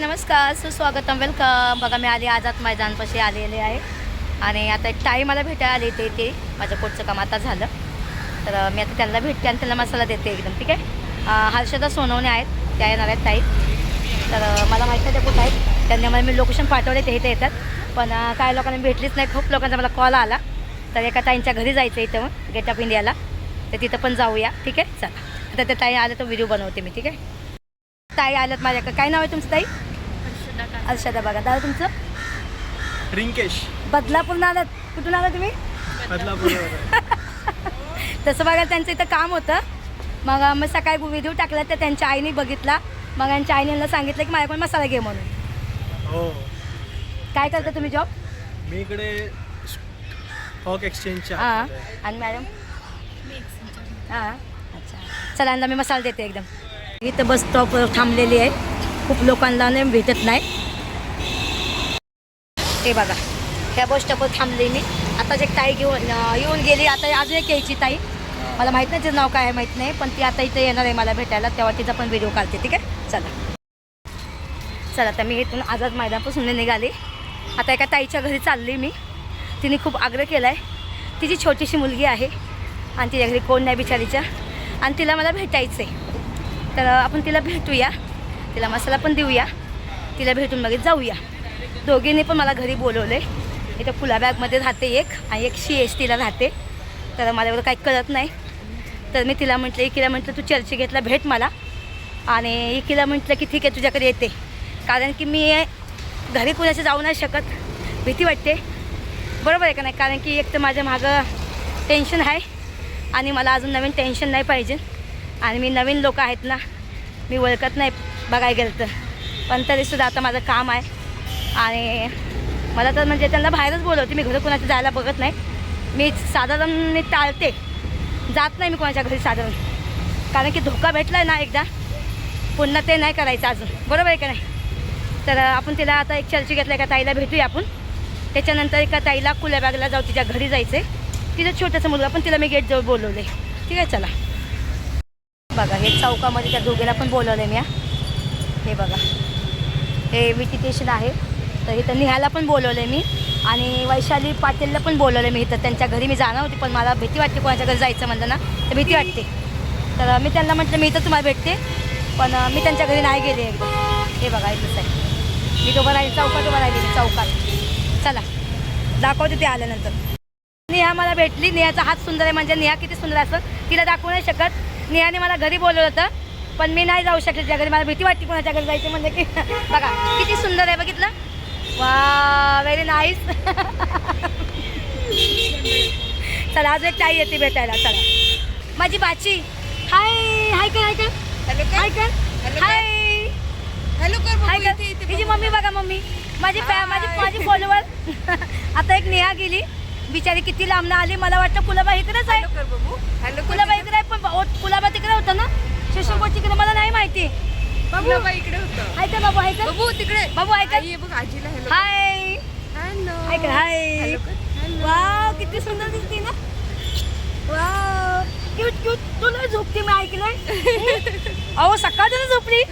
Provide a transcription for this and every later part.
नमस्कार सुस्वागतम वेलकम बघा मी आली आझाद मैदानपाशी आलेले आहे. आणि आता एक ताई मला भेटायला आली ते ते माझं पोटचं काम आता झालं. तर मी आता त्यांना भेटते आणि त्यांना मसाला देते एकदम ठीक आहे? हर्षदा सोनवणे आहेत. त्या येणार आहेत ताई. तर मला माहीत नाही त्या कुठं आहेत. त्यांनी मला मी लोकेशन पाठवले ते इथे येतात. पण काही लोकांना भेटलीच नाही. खूप लोकांचा मला कॉल आला. तर एका ताईंच्या घरी जायचं इथं मग गेट ऑफ इंडियाला तर तिथं पण जाऊया ठीक आहे? चला. आता त्या ताई आल्या तर व्हिडिओ बनवते मी ठीक आहे? ताई आल्यात माझ्याकडे. काय नाव आहे तुमचं ताई? अर्षदा बघा. दादा तुमचं? रिंकेश. बदलापूर आलात. कुठून आला तुम्ही? बदलापूर तसं बघा त्यांचं इथं काम होतं. मग मग सकाळी व्हिडिओ टाकला तर त्यांच्या आईने बघितला. मग यांच्या आईने यांना सांगितलं की माझ्याकडे मसाला घे म्हणून. हो. काय करता तुम्ही जॉब मी इकडे स्टॉक एक्सचेंजच्या हां. आतमध्ये आहे. आणि मॅडम? हां. अच्छा. चला यांना मी मसाला देते एकदम. इथं बस स्टॉपवर थांबलेली आहे. खूप लोकांना नाही भेटत नाही. हे बघा ह्या बस स्टॉपवर थांबले मी. आता जे ताई घेऊन येऊन गेली आता अजून एक यायची ताई. मला माहीत नाही तिचं नाव काय आहे माहीत नाही पण ती आता इथे येणार आहे मला भेटायला तेव्हा तिचा पण व्हिडिओ काढते ठीक आहे? चला. चला आता मी इथून आझाद मैदानापासून निघाली. आता एका ताईच्या घरी चालली मी. तिने खूप आग्रह केला आहे तिची छोटीशी मुलगी आहे. आणि तिच्या घरी कोण नाही बिचारीच्या. आणि तिला मला भेटायचं आहे तर आपण तिला भेटूया. तिला मसाला पण देऊया. तिला भेटून मग जाऊया. दोघींनी पण मला घरी बोलवलं आहे इथं फुलाबॅगमध्ये राहते एक आणि एक सी एस टीला राहते. तर मला एवढं काही कळत नाही. तर मी तिला म्हटलं इकीला म्हटलं तू चर्ची घेतला भेट मला. आणि इकीला म्हटलं की ठीक आहे तुझ्याकडे येते. कारण की मी घरी कुणाच्या जाऊ नाही शकत. भीती वाटते. बरोबर आहे का नाही? कारण की एक तर माझ्या मागं टेन्शन आहे आणि मला अजून नवीन टेन्शन नाही पाहिजे. आणि मी नवीन लोक आहेत ना मी ओळखत नाही बघायला गेलं तर. पण तरीसुद्धा आता माझं काम आहे. आणि मला तर म्हणजे त्यांना बाहेरच बोलवते मी घरी कोणाच्या जायला बघत नाही. मी साधारण मी टाळते. जात नाही मी कोणाच्या घरी साधारण. कारण की धोका भेटला आहे ना एकदा. पुन्हा ते नाही करायचं अजून. बरोबर आहे का नाही? तर आपण तिला आता एक चर्ची घेतला एका ताईला भेटूया आपण. त्याच्यानंतर एका ताईला कुल्याबागला जाऊ तिच्या घरी जायचं आहे तिचं छोटंसं मुलगा पण तिला मी गेटजवळ बोलवले ठीक आहे चला. बघा हे चौकामध्ये त्या दोघेला पण बोलवलं मी हे. बघा. हे विटिटेशन आहे. तर इथं निहायला पण बोलवलं मी आणि वैशाली पाटीलला पण बोलवलं मी इथं. त्यांच्या घरी मी जाणार होती पण मला भीती वाटते कोणाच्या घरी जायचं म्हणलं ना तर भीती वाटते. तर मी त्यांना म्हटलं मी इथं तुम्हाला भेटते पण मी त्यांच्या घरी नाही गेले हे बघा इथंच आहे. मी तो राहिली चौकात उभं राहिली चौकात. चला दाखवते ते आल्यानंतर. नेहा मला भेटली. नेहाचा हात सुंदर आहे म्हणजे नेहा किती सुंदर असं तिला दाखवू नाही शकत. नेहाने मला घरी बोलवलं होतं पण मी नाही जाऊ शकले त्या घरी मला भीती वाटते कोणाच्या घरी जायचं म्हणजे की. बघा किती सुंदर आहे बघितलं? वा व्हेरी नाईस चला आज एक ताई येते भेटायला चला. माझी बाची. हाय हाय कर हाय कर. हाय कर. हाय. हॅलो कर हाय कर. बघू. मम्मी बघा मम्मी. माझी माझी. माझी फॉलोवर आता एक नेहा गेली. बिचारी किती लांबनं आली मला वाटतं कुलाबा इकडेच आहे. हॅलो कर बघू हॅलो कर कुलाबा इकडे आहे पण कुलाबा तिकडे होतं ना? शिशुकोट तिकडे मला नाही माहिती. बाबू. इकडे होतं. हाय का बाबू? हाय का? बघू तिकडे. बाबू, ऐका. बघ आजीला हाय. हॅलो. हाय वाव किती सुंदर दिसते ना? वाव. क्यूट क्यूट तुला झोपते मी ऐकलंय. अहो सकाळ झोपली.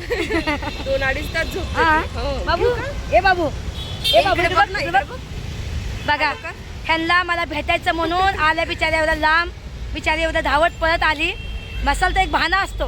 दोन अडीच तास झोप हा? बाबू ए बाबू. ए बाबू बघ ह्यांना मला भेटायचं म्हणून आल्या बिचाऱ्या एवढा लांब बिचारी एवढा धावत पळत आली. मसाल तर एक बहाणा असतो.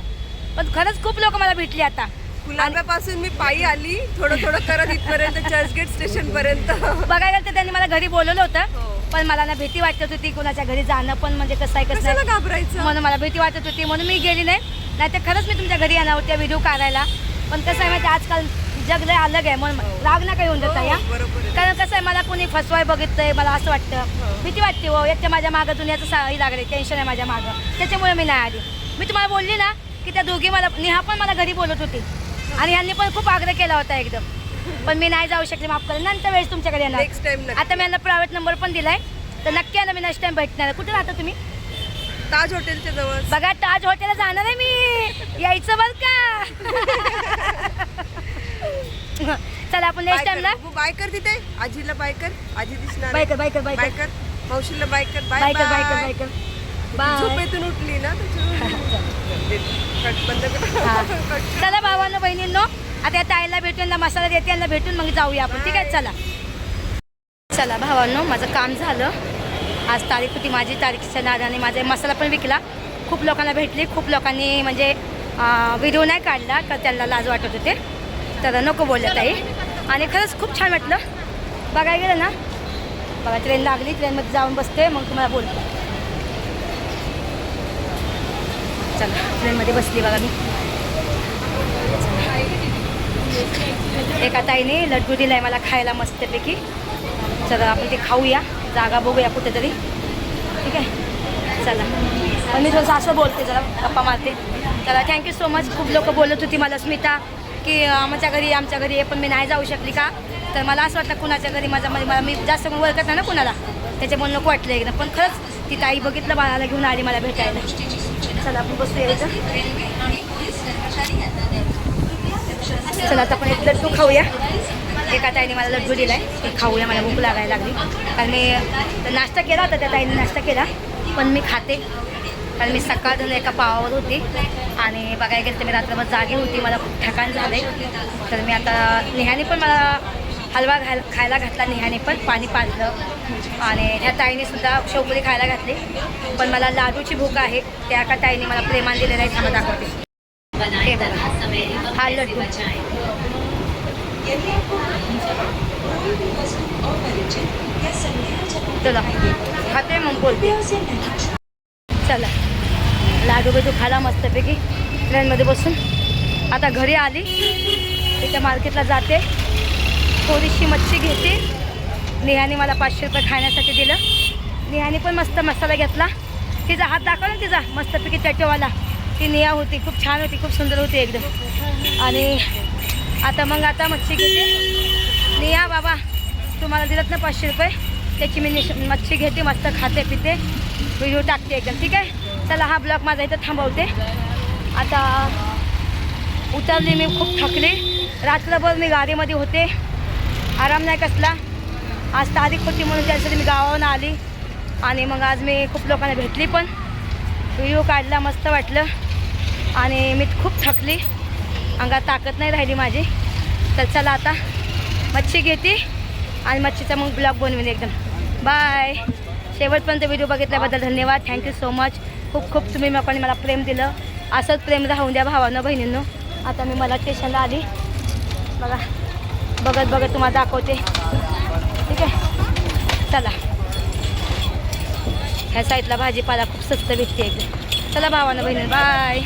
पण खरंच खूप लोक मला भेटली आता. कुलाब्यापासून मी पायी आली थोडं थोडं करत इथपर्यंत चर्चगेट स्टेशन पर्यंत. बघायला तर त्यांनी मला घरी बोलवलं होतं. हो. पण मला ना भीती वाटत होती कुणाच्या घरी जाणं पण म्हणजे कसं आहे कसं घाबरायचं? म्हणून मला भीती वाटत होती. म्हणून मी गेली नाही. नाही तर खरंच मी तुमच्या घरी येणार होते व्हिडिओ काढायला. पण कसं आहे माहिती आजकाल जग लय अलग आहे म्हणून राग नका येऊन देता या. हो, आहे. कारण कसं आहे मला कोणी फसवाय बघितलंय मला असं वाटतं. हो. भीती वाटते हो एक तर माझ्या मागं दुनियाचं साळी लागले टेन्शन आहे माझ्या मागं. त्याच्यामुळे मी नाही आली. मी तुम्हाला बोलली ना की त्या दोघी मला नेहा पण मला घरी बोलत होती. आणि यांनी पण खूप आग्रह केला होता एकदम. पण मी नाही जाऊ शकले माफ करेन नंतर वेळेस तुमच्याकडे येणार. नेक्स्ट टाइम आता मी यांना प्रायव्हेट नंबर पण दिलाय. तर नक्की यांना मी नेक्स्ट टाइम भेटणार. कुठे राहता तुम्ही? ताज हॉटेलच्या जवळ. बघा ताज हॉटेलला जाणार आहे मी. यायचं बरं का? आपण नेक्स्ट टाइमला बाय कर तिथे. आजीला बाय कर. आजी दिसणार बाय कर बाय कर बाय बाय कर. कर. मावशीला बाय कर. बाय बाय कर बाय कर बाय. कर. बाय. झोपेतून उठली ना बंद कर. चला भावांनो बहिणींनो आता या ताईला भेटून यांना मसाला देते यांना भेटून मग जाऊया आपण. ठीक आहे चला. चला भावांनो माझं काम झालं. आज तारीख होती माझी तारीखच्या नादाने माझा मसाला पण विकला. खूप लोकांना भेटली खूप लोकांनी म्हणजे व्हिडिओ नाही काढला तर त्यांना लाज वाटत होते. तर नको बोलल्या ताई. आणि खरंच खूप छान वाटलं. बघायला गेलं ना बघा ट्रेन लागली ट्रेनमध्ये जाऊन बसते मग तुम्हाला बोलते. चला ट्रेनमध्ये बसली बघा मी. एका ताईने लड्डू दिला आहे मला खायला मस्तपैकी. चला आपण ते खाऊया. जागा बघूया कुठेतरी. ठीक आहे? चला. पण मी थोडंसं असं बोलते जरा गप्पा मारते. चला थँक्यू सो मच खूप लोक बोलत होती मला स्मिता. की आमच्या घरी आमच्या घरी पण मी नाही जाऊ शकली का? तर मला असं वाटलं कुणाच्या घरी माझ्या मला मी जास्त कोण ओळखत नाही ना कुणाला. त्याच्यामुळे नको वाटलं एकदा. पण खरंच ती ताई बघितलं बाळाला घेऊन आली मला भेटायला. चला आपण बसूया इथं चला आता आपण एक लड्डू खाऊया. एका ताईने मला लड्डू दिला आहे खाऊया मला भूक लागायला लागली. कारण मी नाश्ता केला होता त्या ताईने नाश्ता केला. पण मी खाते. कारण मी सकाळ धरून एका पावावर होती. आणि बघायला गेलं तर मी रात्रभर जागी होती. मला खूप ठकाण झाले तर मी आता नेहाने पण मला हलवा घाल खायला घातला नेहाने पण. पाणी पाजलं. आणि ह्या ताईने सुद्धा शेवपुरी खायला घातली. पण मला लाडूची भूक आहे. त्या का ताईने मला प्रेमान दिलेलं आहे. थांबा दाखवते. हा लड्डू. चला. खाते मग बोलते. चला. लाडू बिडू खाला मस्तपैकी ट्रेनमध्ये बसून. आता घरी आली. इथं मार्केटला जाते. थोडीशी मच्छी घेते. नेहाने मला पाचशे रुपये खाण्यासाठी दिलं. नेहाने पण मस्त मसाला घेतला. तिचा हात दाखव ना तिचा. मस्तपैकी चटवाला ती नेहा होती. खूप छान होती. खूप सुंदर होती एकदम. आणि आता मग आता मच्छी घेते. नेहा बाबा तुम्हाला दिलं ना पाचशे रुपये. त्याची मी मच्छी घेते. मस्त खाते पिते व्हिडिओ टाकते एकदम ठीक आहे? चला हा ब्लॉग माझा इथं थांबवते. आता उतरली मी खूप थकले. रात्रभर मी गाडीमध्ये होते. आराम नाही कसला. आज तारीख होती म्हणून त्यासाठी मी गावावरून आली. आणि मग आज मी खूप लोकांना भेटली पण. व्हिडिओ काढला मस्त वाटलं. आणि मी खूप थकली. अंगात ताकद नाही राहिली माझी. तर चला आता मच्छी घेते. आणि मच्छीचा मग ब्लॉग बनवेन एकदम. बाय. शेवटपर्यंत व्हिडिओ बघितल्याबद्दल धन्यवाद. थँक्यू सो मच खूप खूप तुम्ही लोकांनी मला प्रेम दिलं. असंच प्रेम राहून द्या भावानं बहिणींनो. आता मी मला स्टेशनला आली. बघा. बघत बघत तुम्हाला दाखवते. ठीक आहे? चला. ह्या साईडला भाजीपाला खूप स्वस्त भेटते एकदम चला भावानं बहिणी बाय